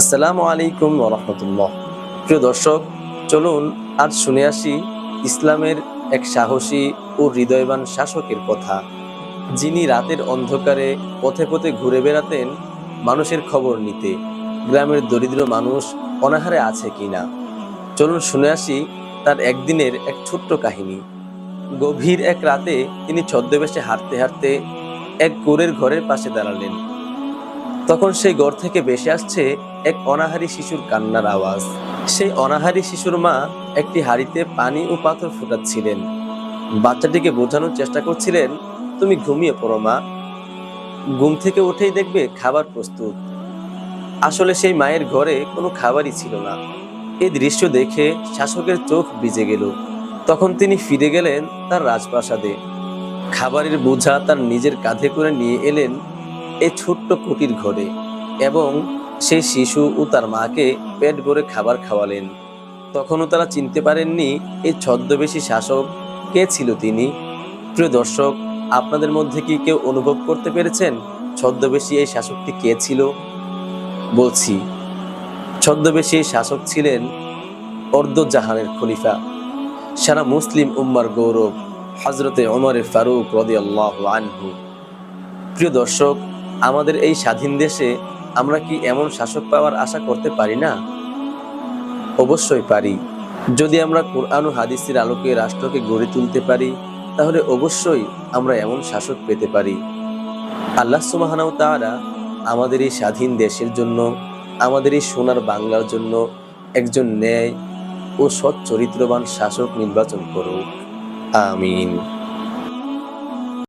আসসালামু আলাইকুম রহমতুল্লাহ। প্রিয় দর্শক, চলুন আজ শুনে আসি ইসলামের এক সাহসী ও হৃদয়বান শাসকের কথা। যিনি রাতের অন্ধকারে পথে পথে ঘুরে বেড়াতেন মানুষের খবর নিতে। গ্রামের দরিদ্র মানুষ অনাহারে আছে কি না চলুন শুনে আসি তার একদিনের এক ছোট্ট কাহিনী। গভীর এক রাতে তিনি ছদ্মবেশে হাঁটতে হাঁটতে এক গোরের ঘরের পাশে দাঁড়ালেন। তখন সেই ঘর থেকে ভেসে আসছে এক অনাহারী শিশুর কান্নার আওয়াজ। সেই অনাহারী শিশুর মা একটি হাড়িতে পানি ও পাথর ফুটাচ্ছিলেন। বাচ্চাটিকে বোঝানোর চেষ্টা করছিলেন, তুমি ঘুমিয়ে পড়ো, মা। ঘুম থেকে উঠেই দেখবে খাবার প্রস্তুত। আসলে সেই মায়ের ঘরে কোনো খাবারই ছিল না। এই দৃশ্য দেখে শাসকের চোখ ভিজে গেল। তখন তিনি ফিরে গেলেন তার রাজপ্রাসাদে। খাবারের বোঝা তার নিজের কাঁধে করে নিয়ে এলেন এই ছোট্ট কুটির ঘরে এবং সেই শিশু ও তার মাকে পেট ভরে খাবার খাওয়ালেন। তখনও তারা চিনতে পারেননি এই ছদ্মবেশী শাসক কে ছিল তিনি। প্রিয় দর্শক, আপনাদের মধ্যে কি কেউ অনুভব করতে পেরেছেন ছদ্মবেশী এই শাসকটি কে ছিল? বলছি, ছদ্মবেশী এই শাসক ছিলেন অর্ধজাহানের খলিফা, সারা মুসলিম উম্মার গৌরব হজরতে ওমর ফারুক রদি আল্লাহ আনহু। প্রিয় দর্শক আমাদের এই স্বাধীন দেশে আমরা কি এমন শাসক পাওয়ার আশা করতে পারি না? অবশ্যই পারি। যদি আমরা কোরআন ও হাদিসের আলোকে রাষ্ট্রকে গড়ে তুলতে পারি, তাহলে অবশ্যই আমরা এমন শাসক পেতে পারি। আল্লাহ সুবাহানাও তাআলা আমাদের এই স্বাধীন দেশের জন্য, আমাদের এই সোনার বাংলার জন্য একজন ন্যায় ও সৎ চরিত্রবান শাসক নির্বাচন করুক। আমিন।